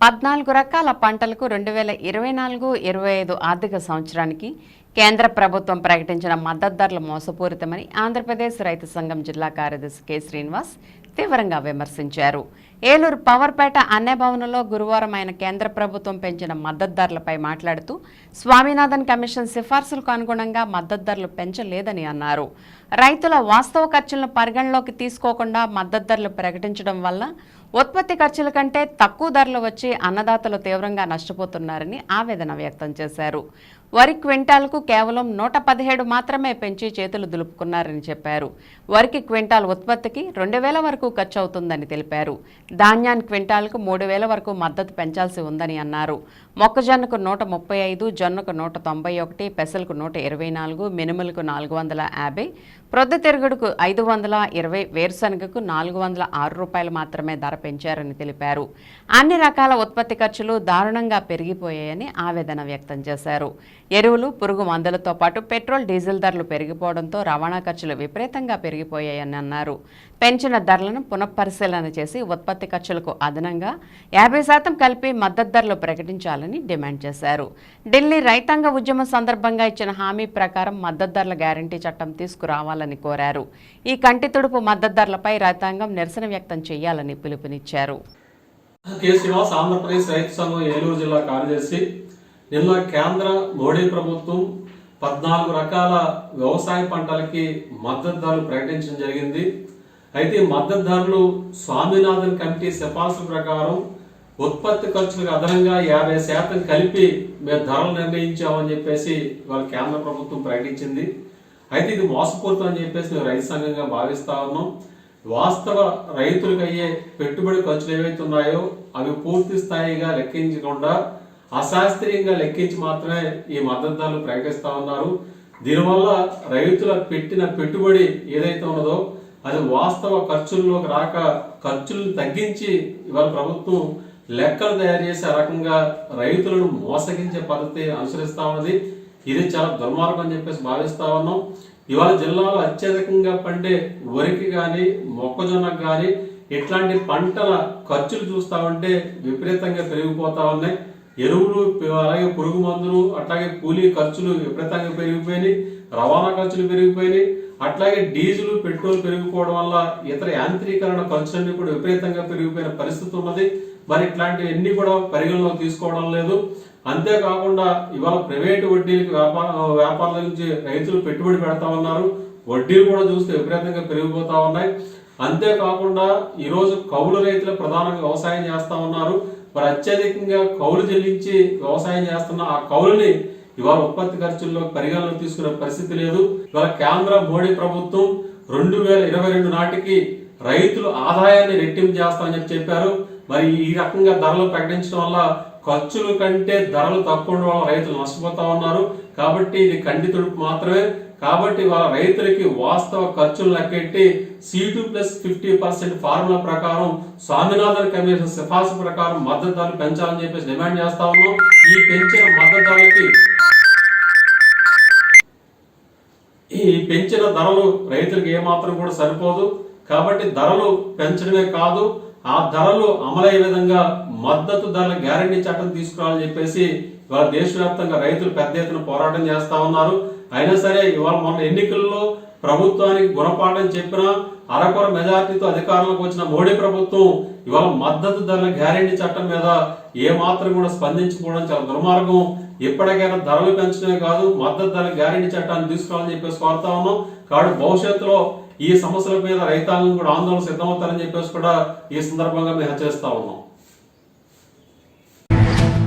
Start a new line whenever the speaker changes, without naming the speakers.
పద్నాలుగు రకాల పంటలకు రెండు వేల ఇరవై నాలుగు ఇరవై ఐదు ఆర్థిక సంవత్సరానికి కేంద్ర ప్రభుత్వం ప్రకటించిన మద్దతు ధరలు మోసపూరితమని ఆంధ్రప్రదేశ్ రైతు సంఘం జిల్లా కార్యదర్శి కె. శ్రీనివాస్ తీవ్రంగా విమర్శించారు. ఏలూరు పవర్పేట అన్నే భవనంలో గురువారం ఆయన కేంద్ర ప్రభుత్వం పెంచిన మద్దతు ధరలపై మాట్లాడుతూ స్వామినాథన్ కమిషన్ సిఫార్సులకు అనుగుణంగా మద్దతు ధరలు పెంచలేదని అన్నారు. రైతుల వాస్తవ ఖర్చులను పరిగణలోకి తీసుకోకుండా మద్దతు ధరలు ప్రకటించడం వల్ల ఉత్పత్తి ఖర్చుల కంటే తక్కువ ధరలు వచ్చి అన్నదాతలు తీవ్రంగా నష్టపోతున్నారని ఆవేదన వ్యక్తం చేశారు. వరి క్వింటాల్కు కేవలం నూట పదిహేడు మాత్రమే పెంచి చేతులు దులుపుకున్నారని చెప్పారు. వరికి క్వింటాల్ ఉత్పత్తికి రెండు వేల వరకు ఖర్చు అవుతుందని తెలిపారు. ధాన్యాన్ని క్వింటాల్కు మూడు వేల వరకు మద్దతు పెంచాల్సి ఉందని అన్నారు. మొక్కజొన్నకు నూట ముప్పై ఐదు జొన్నకు నూట తొంభై ఒకటి పెసలకు నూట ఇరవై నాలుగు మినుములకు నాలుగు వందల యాభై ప్రొద్దుతిరుగుడుకు ఐదు వందల ఇరవై వేరుశనగకు నాలుగు వందల ఆరు రూపాయలు మాత్రమే ధర పెంచారని తెలిపారు. అన్ని రకాల ఉత్పత్తి ఖర్చులు దారుణంగా పెరిగిపోయాయని ఆవేదన వ్యక్తం చేశారు. ఎరువులు పురుగు మందులతో పాటు పెట్రోల్ డీజిల్ ధరలు పెరిగిపోవడంతో రవాణా ఖర్చులు విపరీతంగా పెరిగిపోయాయని అన్నారు. పెంచిన ధరలను పునఃపరిశీలన చేసి ఉత్పత్తి ఖర్చులకు అదనంగా యాభై శాతం కలిపి మద్దతు ధరలు ప్రకటించాలని డిమాండ్ చేశారు. ఢిల్లీ రైతాంగ ఉద్యమం సందర్భంగా ఇచ్చిన హామీ ప్రకారం మద్దతు ధరల గ్యారంటీ చట్టం తీసుకురావాలని కోరారు. ఈ కంటి తుడుపు మద్దతు ధరలపై రైతాంగం నిరసన వ్యక్తం చేయాలని పిలుపునిచ్చారు.
కె శ్రీనివాస్ ఆంధ్రప్రదేశ్ రైతు సంఘం ఏలూరు జిల్లా కార్యదర్శి. నిన్న కేంద్ర మోడీ ప్రభుత్వం పద్నాలుగు రకాల వ్యవసాయ పంటలకి మద్దతు ధరలు ప్రకటించడం జరిగింది. అయితే మద్దతుదారులు స్వామినాథన్ కమిటీ సిఫార్సు ప్రకారం ఉత్పత్తి ఖర్చులకు అదనంగా యాభై శాతం కలిపి మేము ధరలు నిర్ణయించామని చెప్పేసి వాళ్ళ కేంద్ర ప్రభుత్వం ప్రకటించింది. అయితే ఇది మోసపూరితం అని చెప్పేసి మేము రైతు సంఘంగా భావిస్తా ఉన్నాం. వాస్తవ రైతులకు అయ్యే పెట్టుబడి ఖర్చులు ఏవైతే ఉన్నాయో అవి పూర్తి స్థాయిగా లెక్కించకుండా అశాస్త్రీయంగా లెక్కించి మాత్రమే ఈ మద్దతుదారులు ధరలు ప్రకటిస్తా ఉన్నారు. దీనివల్ల రైతుల పెట్టిన పెట్టుబడి ఏదైతే ఉన్నదో అది వాస్తవ ఖర్చుల్లోకి రాక ఖర్చులను తగ్గించి ఇవాళ ప్రభుత్వం లెక్కలు తయారు చేసే రకంగా రైతులను మోసగించే పద్ధతి అనుసరిస్తా ఉన్నది. ఇది చాలా దుర్మార్గం అని చెప్పేసి భావిస్తా ఉన్నాం. ఇవాళ జిల్లాలో అత్యధికంగా పండే వరికి కానీ మొక్కజొన్నకు కానీ ఇట్లాంటి పంటల ఖర్చులు చూస్తా ఉంటే విపరీతంగా పెరిగిపోతా ఉన్నాయి. ఎరువులు అలాగే పురుగు మందులు అట్లాగే కూలీ ఖర్చులు విపరీతంగా పెరిగిపోయినాయి రవాణా ఖర్చులు పెరిగిపోయినాయి అట్లాగే డీజిల్ పెట్రోల్ పెరిగిపోవడం వల్ల ఇతర యాంత్రీకరణ ఖర్చులన్నీ కూడా విపరీతంగా పెరిగిపోయిన పరిస్థితి ఉన్నది. మరి ఇట్లాంటివన్నీ కూడా పరిగణలోకి తీసుకోవడం లేదు. అంతేకాకుండా ఇవాళ ప్రైవేటు వడ్డీలకు వ్యాపార వ్యాపారాల నుంచి రైతులు పెట్టుబడి పెడతా ఉన్నారు. వడ్డీలు కూడా చూస్తే విపరీతంగా పెరిగిపోతా ఉన్నాయి. అంతేకాకుండా ఈరోజు కౌలు రైతులు ప్రధానంగా వ్యవసాయం చేస్తా ఉన్నారు. మరి అత్యధికంగా కౌలు చెల్లించి వ్యవసాయం చేస్తున్న ఆ కౌలుని ఇవాళ ఉత్పత్తి ఖర్చుల్లో పరిగణనలు తీసుకునే పరిస్థితి లేదు. ఇవాళ కేంద్ర మోడీ ప్రభుత్వం రెండు వేల ఇరవై రెండు నాటికి రైతులు ఆదాయాన్ని రెట్టింపు చేస్తామని చెప్పి చెప్పారు. మరి ఈ రకంగా ధరలు ప్రకటించడం వల్ల ఖర్చుల కంటే ధరలు తక్కువ ఉండడం వల్ల రైతులు నష్టపోతా ఉన్నారు. కాబట్టి ఇది కంటి తుడుపు మాత్రమే. కాబట్టి వాళ్ళ రైతులకి వాస్తవ ఖర్చులు లెక్కెట్టి C two plus fifty percent formula ప్రకారం స్వామినాథన్ కమిషన్ సిఫార్సు ప్రకారం మద్దతు ధరలు పెంచాలని చెప్పేసి డిమాండ్ చేస్తా ఉన్నాం. ఈ పెంచిన మద్దతు ధరలకి ఈ పెంచిన ధరలు రైతులకు ఏమాత్రం కూడా సరిపోదు. కాబట్టి ధరలు పెంచడమే కాదు ఆ ధరలు అమలయ్యే విధంగా మద్దతు ధరల గ్యారంటీ చట్టం తీసుకురావాలని చెప్పేసి ఇవాళ దేశవ్యాప్తంగా రైతులు పెద్ద ఎత్తున పోరాటం చేస్తా ఉన్నారు. అయినా సరే ఇవాళ మొన్న ఎన్నికల్లో ప్రభుత్వానికి గుణపాఠం చెప్పిన అరకొర మెజార్టీతో అధికారంలోకి వచ్చిన మోడీ ప్రభుత్వం ఇవాళ మద్దతు ధరల గ్యారంటీ చట్టం మీద ఏ మాత్రం కూడా స్పందించుకోవడం చాలా దుర్మార్గం. ఎప్పటికైనా ధరలు పెంచడమే కాదు మద్దతు ధరల గ్యారంటీ చట్టాన్ని తీసుకోవాలని చెప్పేసి కోరుతా ఉన్నాం. కాబట్టి భవిష్యత్తులో ఈ సమస్యల మీద రైతాంగం కూడా ఆందోళన సిద్ధమవుతారని చెప్పేసి కూడా ఈ సందర్భంగా మేము హెచ్చరిస్తా ఉన్నాం.